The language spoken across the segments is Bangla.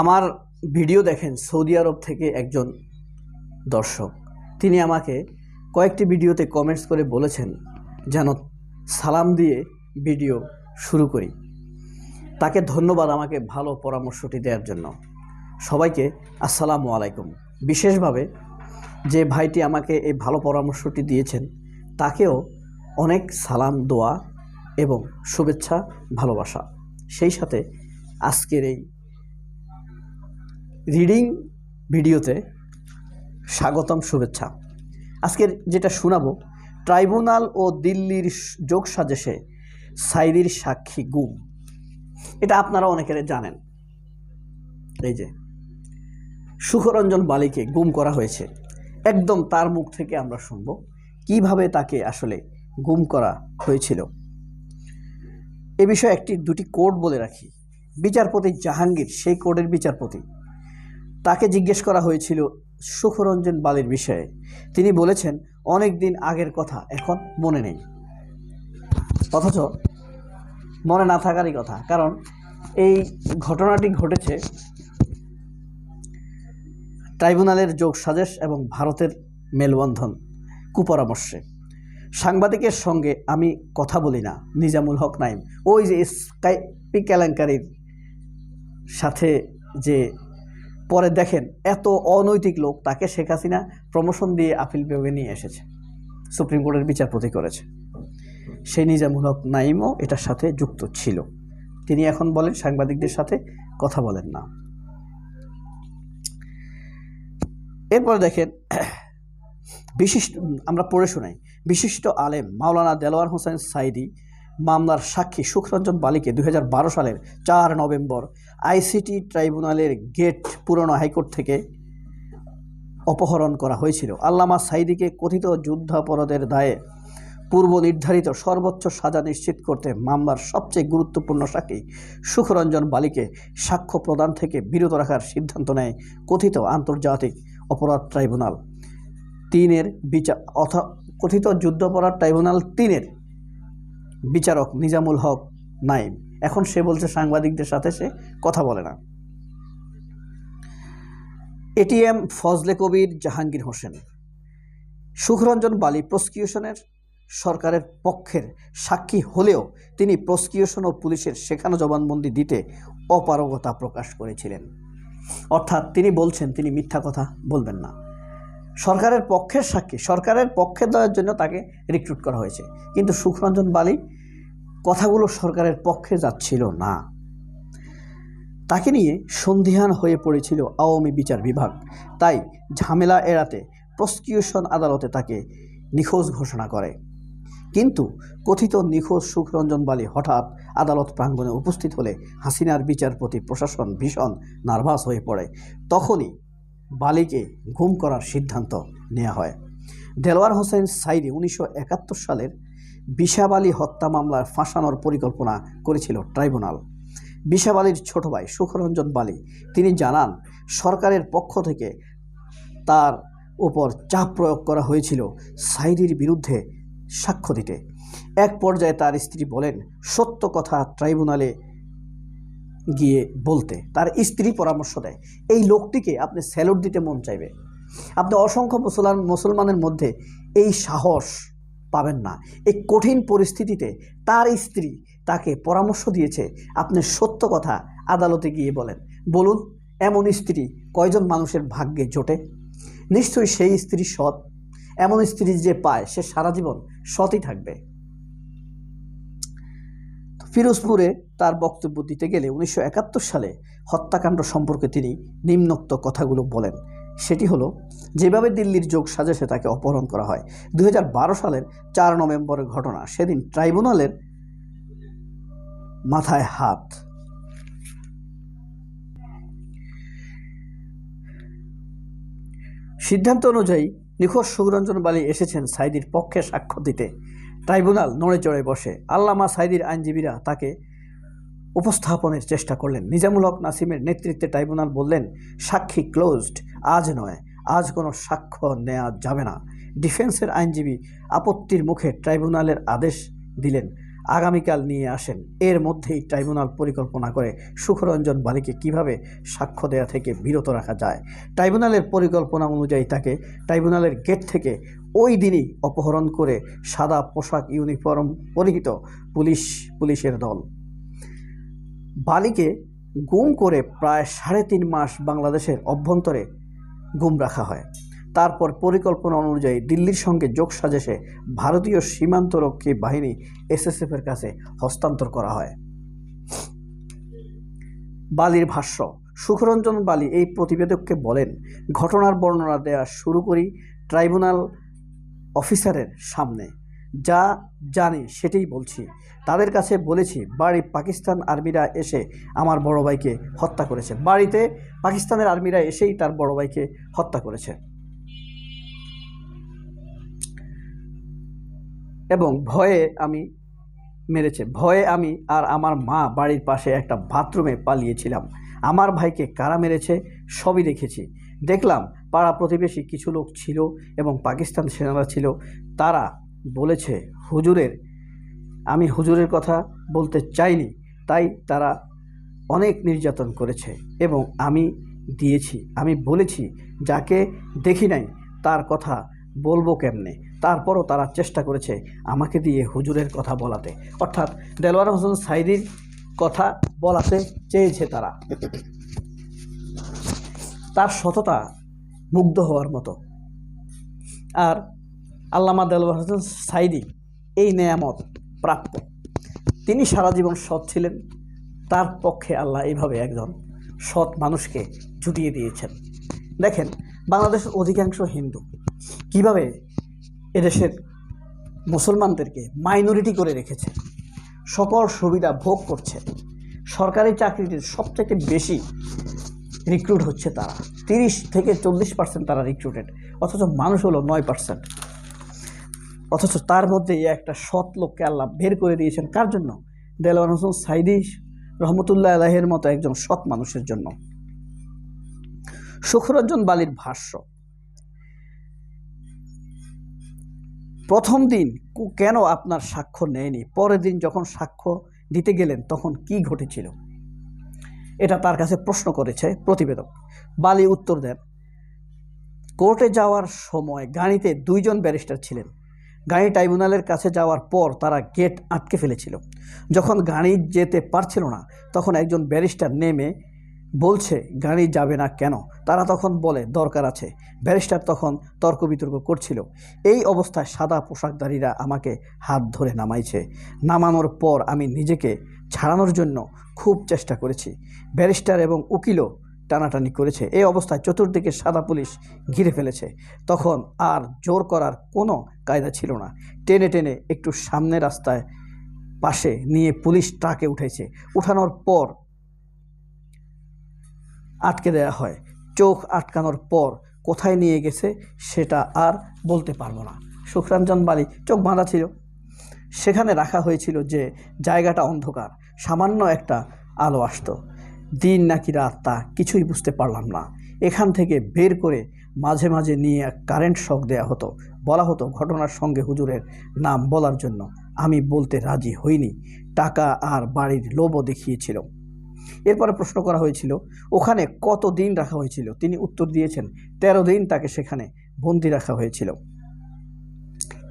আমার ভিডিও দেখেন সৌদি আরব থেকে একজন দর্শক। তিনি আমাকে কয়েকটি ভিডিওতে কমেন্টস করে বলেছেন যেন সালাম দিয়ে ভিডিও শুরু করি। তাকে ধন্যবাদ আমাকে ভালো পরামর্শটি দেওয়ার জন্য। সবাইকে আসসালামু আলাইকুম। বিশেষভাবে যে ভাইটি আমাকে এই ভালো পরামর্শটি দিয়েছেন, তাকেও অনেক সালাম, দোয়া এবং শুভেচ্ছা, ভালোবাসা। সেই সাথে আজকের এই রিডিং ভিডিওতে স্বাগতম, শুভেচ্ছা। আজকের যেটা শোনাবো, ট্রাইব্যুনাল ও দিল্লির যোগ সাজেশে সাইদির সাক্ষী গুম। এটা আপনারা অনেকের জানেন। এই যে, সুখরঞ্জন বালিকে গুম করা হয়েছে। একদম তার মুখ থেকে আমরা শুনব, কীভাবে তাকে আসলে গুম করা হয়েছিল। এ বিষয়ে একটি, দুটি কোড বলে রাখি। বিচারপতি জাহাঙ্গীর, সেই কোডের বিচারপতি। তাকে জিজ্ঞেস করা হয়েছিল সুখরঞ্জন বালির বিষয়ে। তিনি বলেছেন, অনেক দিন আগের কথা, এখন মনে নেই। অথচ মনে না থাকারই কথা, কারণ এই ঘটনাটি ঘটেছে ট্রাইব্যুনালের যোগ সাজেশ এবং ভারতের মেলবন্ধন কুপরামর্শে। সাংবাদিকের সঙ্গে আমি কথা বলি না, নিজামুল হক নাইম। ওই যে স্কাইপি কেলেঙ্কারির সাথে যে পরে দেখেন এত অনৈতিক লোক তাকে শেখ হাসিনা প্রমোশন দিয়ে আপিল বিভাগে নিয়ে এসেছে। সুপ্রিম কোর্টের বিচারপতি করেছে। সেই নিজামুল হক নাইমও এটার সাথে যুক্ত ছিল। তিনি এখন বলেন, সাংবাদিকদের সাথে কথা বলেন না। এরপর দেখেন, বিশিষ্ট, আমরা পড়ে শোনাই। বিশিষ্ট আলেম মাওলানা দেলোয়ার হোসেন সাইদি মামলার সাক্ষী সুখরঞ্জন বালিকে দুই হাজার বারো সালের চার নভেম্বর আইসিটি ট্রাইব্যুনালের গেট পুরনো হাইকোর্ট থেকে অপহরণ করা হয়েছিল। আল্লামা সাইদিকে কথিত যুদ্ধাপরাধের দায়ে পূর্ব নির্ধারিত সর্বোচ্চ সাজা নিশ্চিত করতে মামলার সবচেয়ে গুরুত্বপূর্ণ সাক্ষী সুখরঞ্জন বালিকে সাক্ষ্য প্রদান থেকে বিরত রাখার সিদ্ধান্ত নেয় কথিত আন্তর্জাতিক অপরাধ ট্রাইব্যুনাল। তিনের বিচার অথা, কথিত যুদ্ধাপরাধ ট্রাইব্যুনাল তিনের বিচারক নিজামুল হক নাইম। এখন সে বলছে সাংবাদিকদের সাথে সে কথা বলে না। এটিএম ফজলে কবির, জাহাঙ্গীর হোসেন। সুখরঞ্জন বালি প্রসিকিউশনের, সরকারের পক্ষের সাক্ষী হলেও তিনি প্রসিকিউশন ও পুলিশের শেখানো জবানবন্দি দিতে অপারগতা প্রকাশ করেছিলেন। অর্থাৎ তিনি বলছেন, তিনি মিথ্যা কথা বলবেন না। সরকারের পক্ষের সাক্ষী, সরকারের পক্ষে দেওয়ার জন্য তাকে রিক্রুট করা হয়েছে। কিন্তু সুখরঞ্জন বালি কথাগুলো সরকারের পক্ষে যাচ্ছিল না। তাকে নিয়ে সন্ধিহান হয়ে পড়েছিল আওয়ামী বিচার বিভাগ। তাই ঝামেলা এড়াতে প্রসিকিউশন আদালতে তাকে নিখোঁজ ঘোষণা করে। কিন্তু কথিত নিখোঁজ সুখরঞ্জন বালি হঠাৎ আদালত প্রাঙ্গণে উপস্থিত হলে হাসিনার বিচারপতি প্রশাসন ভীষণ নার্ভাস হয়ে পড়ে। তখনই বালিকে ঘুম করার সিদ্ধান্ত নেওয়া হয়। দেলোয়ার হোসেন সাইদি উনিশশো একাত্তর সালের বিশাব আলী হত্যা মামলার ফাঁসানোর পরিকল্পনা করেছিল ট্রাইব্যুনাল। বিশাব আলীর ছোট ভাই সুখরঞ্জন বালি, তিনি জানান, সরকারের পক্ষ থেকে তার উপর চাপ প্রয়োগ করা হয়েছিল সাইদির বিরুদ্ধে সাক্ষ্য দিতে। এক পর্যায়ে তার স্ত্রী বলেন, সত্য কথা ট্রাইব্যুনালে গিয়ে বলতে। তার স্ত্রী পরামর্শ দেয়, এই লোকটিকে আপনি স্যালুট দিতে মন চাইবে। আপনি অসংখ্য মুসলমান মুসলমানের মধ্যে এই সাহস পাবেন না। এই কঠিন পরিস্থিতিতে তার স্ত্রী তাকে পরামর্শ দিয়েছে, আপনি সত্য কথা আদালতে গিয়ে বলেন। বলুন, এমন স্ত্রী কয়জন মানুষের ভাগ্যে জোটে? নিশ্চয়ই সেই স্ত্রী সৎ। এমন স্ত্রী যে পায়, সে সারা জীবন সৎই থাকবে। ফিরোজপুরে তার বক্তব্য দিতে গেলে উনিশশো একাত্তর সালে হত্যাকাণ্ড সম্পর্কে তিনি নিম্নোক্ত কথাগুলো বলেন। সেটি হলো, যেভাবে দিল্লির যোগ সাজেশে তাকে অপহরণ করা হয় দুই হাজার বারো সালের চার নভেম্বরের ঘটনা, সেদিন ট্রাইব্যুনালের মাথায় হাত। সিদ্ধান্ত অনুযায়ী নিখোঁজ সুরঞ্জন বালি এসেছেন সাইদির পক্ষে সাক্ষ্য দিতে। ট্রাইব্যুনাল নড়ে চড়ে বসে। আল্লামা সাইদির আইনজীবীরা তাকে উপস্থাপনের চেষ্টা করলেন। নিজামুল হক নাসিমের নেতৃত্বে ট্রাইব্যুনাল বললেন, সাক্ষী ক্লোজড আজ নয়, আজ কোনো সাক্ষ্য নেওয়া যাবে না। ডিফেন্সের আইনজীবী আপত্তির মুখে ট্রাইব্যুনালের আদেশ দিলেন, আগামীকাল নিয়ে আসেন। এর মধ্যেই ট্রাইব্যুনাল পরিকল্পনা করে সুখরঞ্জন বালিকে কীভাবে সাক্ষ্য দেয়া থেকে বিরত রাখা যায়। ট্রাইব্যুনালের পরিকল্পনা অনুযায়ী তাকে ট্রাইব্যুনালের গেট থেকে ওই দিনই অপহরণ করে সাদা পোশাক, ইউনিফর্ম পরিহিত পুলিশ, পুলিশের দল। বালিকে গুম করে প্রায় সাড়ে তিন মাস বাংলাদেশের অভ্যন্তরে গুম রাখা হয়। তারপর পরিকল্পনা অনুযায়ী দিল্লির সঙ্গে যোগ সাজেশে ভারতীয় সীমান্তরক্ষী বাহিনী এসএসএফের কাছে হস্তান্তর করা হয়। বালির ভাষ্য, সুখরঞ্জন বালি এই প্রতিবেদককে বলেন, ঘটনার বর্ণনা দেয়া শুরু করি ট্রাইব্যুনাল অফিসারের সামনে। যা জানি সেটাই বলছি। তাদের কাছে বলেছি, বাড়ি পাকিস্তান আর্মিরা এসে আমার বড় ভাইকে হত্যা করেছে। বাড়িতে পাকিস্তানের আর্মিরা এসেই তার বড় ভাইকে হত্যা করেছে। এবং ভয়ে আমি মেরেছে। ভয়ে আমি আর আমার মা বাড়ির পাশে একটা বাথরুমে পালিয়েছিলাম। আমার ভাইকে কারা মেরেছে সবই দেখেছি। দেখলাম পাড়া প্রতিবেশী কিছু লোক ছিল এবং পাকিস্তান সেনারা ছিল। তারা বলেছে, হুজুরের, আমি হুজুরের কথা বলতে চাইনি, তাই তারা অনেক নির্যাতন করেছে এবং আমি দিয়েছি, আমি বলেছি, যাকে দেখি নাই, তার কথা বলব কেমনে? তারপরও তারা চেষ্টা করেছে আমাকে দিয়ে হুজুরের কথা বলাতে। অর্থাৎ দেলওয়ার হোসেন সাইদির কথা বলাতে চেয়েছে তারা। তার সততা মুগ্ধ হওয়ার মতো। আর আল্লামা দেলওয়ার হোসেন সাইদি এই নেয়ামত প্রাপ্য তিনি সারা জীবন সৎ ছিলেন, তার পক্ষে আল্লাহ এইভাবে একজন সৎ মানুষকে জুটিয়ে দিয়েছেন। দেখেন, বাংলাদেশের অধিকাংশ হিন্দু কীভাবে এদেশের মুসলমানদেরকে মাইনরিটি করে রেখেছে, সকল সুবিধা ভোগ করছে, সরকারি চাকরিতে সবথেকে বেশি রিক্রুট হচ্ছে তারা, তিরিশ থেকে চল্লিশ পার্সেন্ট তারা রিক্রুটেড অথচ মানুষ হলো নয় পার্সেন্ট অথচ তার মধ্যে একটা সৎ লোককে আল্লাহ বের করে দিয়েছেন। কার জন্য? দেলোয়ার হোসেন সাইদি রহমতুল্লাহ আলাহের মতো একজন সৎ মানুষের জন্য। সুখরঞ্জন বালির ভাষ্য। প্রথম দিন কেন আপনার সাক্ষ্য নেয়নি? পরের দিন যখন সাক্ষ্য দিতে গেলেন, তখন কি ঘটেছিল? এটা তার কাছে প্রশ্ন করেছে প্রতিবেদক। বালি উত্তর দেন, কোর্টে যাওয়ার সময় গাড়িতে দুইজন ব্যারিস্টার ছিলেন। গাড়ি ট্রাইব্যুনালের কাছে যাওয়ার পর তারা গেট আটকে ফেলেছিল। যখন গাড়ি যেতে পারছিল না, তখন একজন ব্যারিস্টার নেমে বলছে, গাড়ি যাবে না কেন? তারা তখন বলে, দরকার আছে। ব্যারিস্টার তখন তর্ক বিতর্ক করছিল। এই অবস্থায় সাদা পোশাকধারীরা আমাকে হাত ধরে নামাইছে। নামানোর পর আমি নিজেকে ছাড়ানোর জন্য খুব চেষ্টা করেছি। ব্যারিস্টার এবং উকিলও টানাটানি করেছে। এই অবস্থায় চতুর্দিকে সাদা পুলিশ ঘিরে ফেলেছে। তখন আর জোর করার কোনো কায়দা ছিল না। টেনে টেনে একটু সামনে রাস্তায় পাশে নিয়ে পুলিশ ট্রাকে উঠেছে। উঠানোর পর আটকে দেওয়া হয়। চোখ আটকানোর পর কোথায় নিয়ে গেছে সেটা আর বলতে পারব না। সুখরঞ্জন বালি চোখ বাঁধা ছিল। সেখানে রাখা হয়েছিল যে জায়গাটা অন্ধকার। সামান্য একটা আলো আসতো। দিন নাকি রাত তা কিছুই বুঝতে পারলাম না। এখান থেকে বের করে মাঝে মাঝে নিয়ে এক কারেন্ট শক দেয়া হতো। বলা হতো ঘটনার সঙ্গে হুজুরের নাম বলার জন্য। আমি বলতে রাজি হইনি। টাকা আর বাড়ির লোভও দেখিয়েছিল। এরপরে প্রশ্ন করা হয়েছিল, ওখানে কত দিন রাখা হয়েছিল? তিনি উত্তর দিয়েছেন, তেরো দিন তাকে সেখানে বন্দি রাখা হয়েছিল।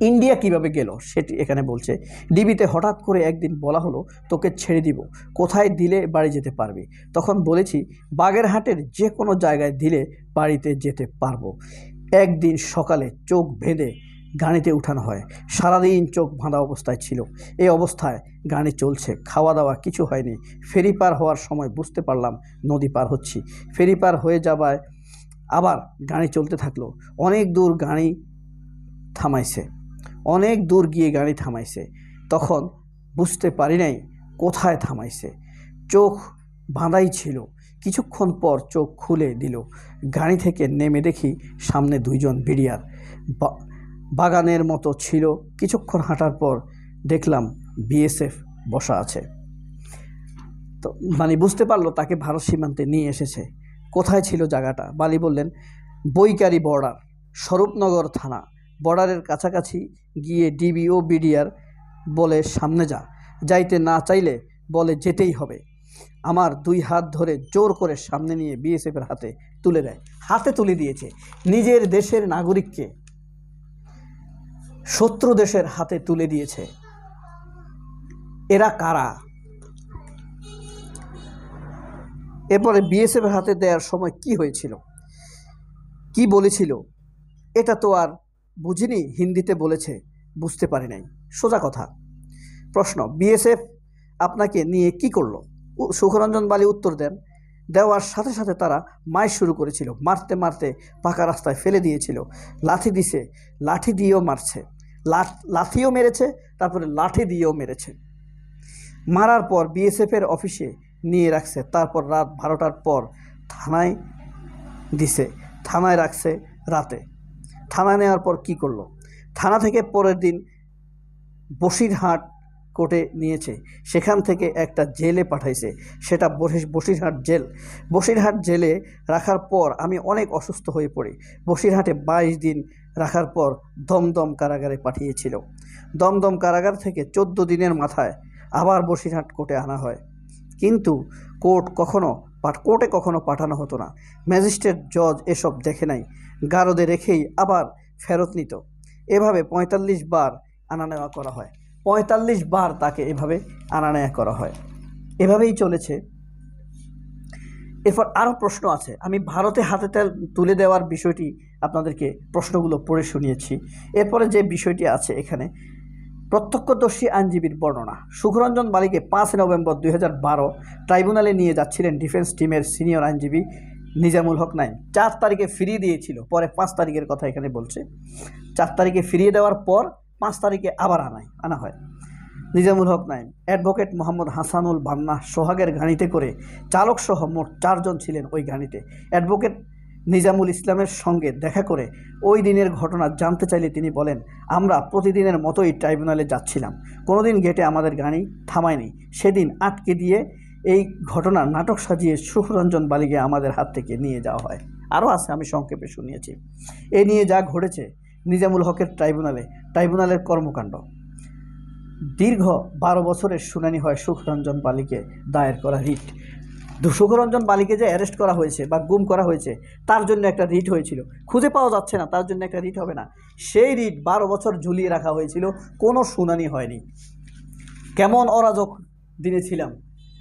ইন্ডিয়া কীভাবে গেল সেটি এখানে বলছে। ডিবিতে হঠাৎ করে একদিন বলা হলো, তোকে ছেড়ে দিব। কোথায় দিলে বাড়ি যেতে পারবি? তখন বলেছি, বাগেরহাটের যে কোনো জায়গায় দিলে বাড়িতে যেতে পারব। একদিন সকালে চোখ বেঁধে গাড়িতে উঠানো হয়। সারাদিন চোখ বাঁধা অবস্থায় ছিল। এই অবস্থায় গাড়ি চলছে। খাওয়া দাওয়া কিছু হয়নি। ফেরি পার হওয়ার সময় বুঝতে পারলাম নদী পার হচ্ছি। ফেরি পার হয়ে যাওয়ায় আবার গাড়ি চলতে থাকল। অনেক দূর গাড়ি থামাইছে। অনেক দূর গিয়ে গাড়ি থামাইছে। তখন বুঝতে পারি নাই কোথায় থামাইছে। চোখ বাঁধাই ছিল। কিছুক্ষণ পর চোখ খুলে দিল। গাড়ি থেকে নেমে দেখি সামনে দুইজন বিড়িয়ার বাগানের মতো ছিল। কিছুক্ষণ হাঁটার পর দেখলাম বিএসএফ বসা আছে। তো মানে বুঝতে পারল তাকে ভারত সীমান্তে নিয়ে এসেছে। কোথায় ছিল জায়গাটা? বালি বললেন, বৈকারি বর্ডার, স্বরূপনগর থানা। বর্ডারের কাছাকাছি গিয়ে ডিবি ও বিডিআর বলে সামনে যা, যাইতে না চাইলে বলে যেতেই হবে। আমার দুই হাত ধরে জোর করে সামনে নিয়ে বিএসএফের হাতে তুলে দেয়। হাতে তুলে দিয়েছে। নিজের দেশের নাগরিককে শত্রু দেশের হাতে তুলে দিয়েছে। এরা কারা? এরপরে বিএসএফের হাতে দেওয়ার সময় কি হয়েছিল? কি বলেছিল? এটা তো আর বুঝিনি হিন্দিতে বলেছে, বুঝতে পারি নাই। সোজা কথা। প্রশ্ন, বিএসএফ আপনাকে নিয়ে কি করল? সুখরঞ্জন বালি উত্তর দেন, দেওয়ার সাথে সাথে তারা মাইর শুরু করেছিল। মারতে মারতে পাকা রাস্তায় ফেলে দিয়েছিল। লাঠি দিছে, লাঠি দিয়েও মারছে। লাঠ, লাঠিও মেরেছে, তারপরে লাঠি দিয়েও মেরেছে। মারার পর বিএসএফের অফিসে নিয়ে রাখছে। তারপর রাত বারোটার পর থানায় দিছে। থানায় রাখছে রাতে। থানায় নেওয়ার পর কি করল? থানা থেকে পরের দিন বসিরহাট কোর্টে নিয়েছে। সেখান থেকে একটা জেলে পাঠাইছে। সেটা বসি- বসিরহাট জেল। বসিরহাট জেলে রাখার পর আমি অনেক অসুস্থ হয়ে পড়ি। বসিরহাটে বাইশ দিন রাখার পর দমদম কারাগারে পাঠিয়েছিল। দমদম কারাগার থেকে চোদ্দ দিনের মাথায় আবার বসিরহাট কোর্টে আনা হয়। কিন্তু কোর্ট কখনো কোর্টে কখনো পাঠানো হতো না। ম্যাজিস্ট্রেট, জজ এসব দেখে নাই। গারদে রেখেই আবার ফেরত নিত। এভাবে পঁয়তাল্লিশ বার আনা নেওয়া করা হয়। পঁয়তাল্লিশ বার তাকে এভাবে আনা নেওয়া করা হয়। এভাবেই চলেছে। এরপর আরও প্রশ্ন আছে। আমি ভারতে হাতে তেল তুলে দেওয়ার বিষয়টি আপনাদেরকে প্রশ্নগুলো পড়ে শুনিয়েছি। এরপরে যে বিষয়টি আছে এখানে প্রত্যক্ষদর্শী আইনজীবীর বর্ণনা সুখরঞ্জন বালিকে পাঁচ নভেম্বর দুই ট্রাইব্যুনালে নিয়ে যাচ্ছিলেন ডিফেন্স টিমের সিনিয়র আইনজীবী নিজামুল হক নাইম চার তারিখে ফিরিয়ে দিয়েছিল, পরে পাঁচ তারিখের কথা এখানে বলছে। চার তারিখে ফিরিয়ে দেওয়ার পর পাঁচ তারিখে আবার আনায়, আনা হয়। নিজামুল হক নাইম অ্যাডভোকেট মোহাম্মদ হাসানুল বান্না সোহাগের গাড়িতে করে চালকসহ মোট চারজন ছিলেন ওই গাড়িতে অ্যাডভোকেট নিজামুল ইসলামের সঙ্গে দেখা করে ওই দিনের ঘটনা জানতে চাইলে তিনি বলেন, আমরা প্রতিদিনের মতোই ট্রাইব্যুনালে যাচ্ছিলাম। কোনোদিন গেটে আমাদের গাড়ি থামায়নি। সেদিন আটকে দিয়ে এই ঘটনার নাটক সাজিয়ে সুখরঞ্জন বালিকে আমাদের হাত থেকে নিয়ে যাওয়া হয়। আরও আছে, আমি সংক্ষেপে শুনিয়েছি। এ নিয়ে যা ঘটেছে নিজামুল হকের ট্রাইব্যুনালে, ট্রাইব্যুনালের কর্মকাণ্ড। দীর্ঘ বারো বছরের শুনানি হয় সুখরঞ্জন বালিকে দায়ের করা রিট। সুখরঞ্জন বালিকে যে অ্যারেস্ট করা হয়েছে বা গুম করা হয়েছে, তার জন্য একটা রিট হয়েছিল। খুঁজে পাওয়া যাচ্ছে না, তার জন্য একটা রিট হবে না। সেই রিট বারো বছর ঝুলিয়ে রাখা হয়েছিল, কোনো শুনানি হয়নি। কেমন অরাজক দিনে ছিলাম।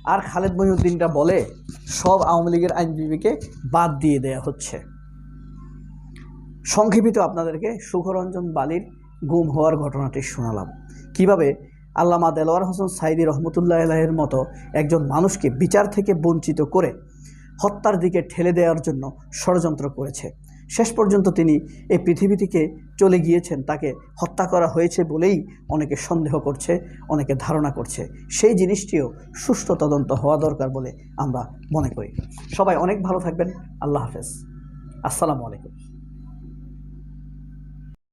আর খালেদ মহিউদ্দিনটা বলে, সব আওয়ামী লীগের আইনজীবীকে বাদ দিয়ে দেয়া হচ্ছে। সংক্ষেপিত আপনাদেরকে সুখরঞ্জন বালির গুম হওয়ার ঘটনাটি শোনালাম। কীভাবে আল্লামা দেলোয়ার হোসেন সাইদি রহমতুল্লাহ আলাহের মতো একজন মানুষকে বিচার থেকে বঞ্চিত করে হত্যার দিকে ঠেলে দেওয়ার জন্য ষড়যন্ত্র করেছে। শেষ পর্যন্ত তিনি এই পৃথিবী থেকে চলে গিয়েছেন, তাকে হত্যা করা হয়েছে বলেই অনেকে সন্দেহ করছে, অনেকে ধারণা করছে। সেই জিনিসটিও সুষ্ঠু তদন্ত হওয়া দরকার বলে আমরা মনে করি। সবাই অনেক ভালো থাকবেন। আল্লাহ হাফেজ। আসসালামু আলাইকুম।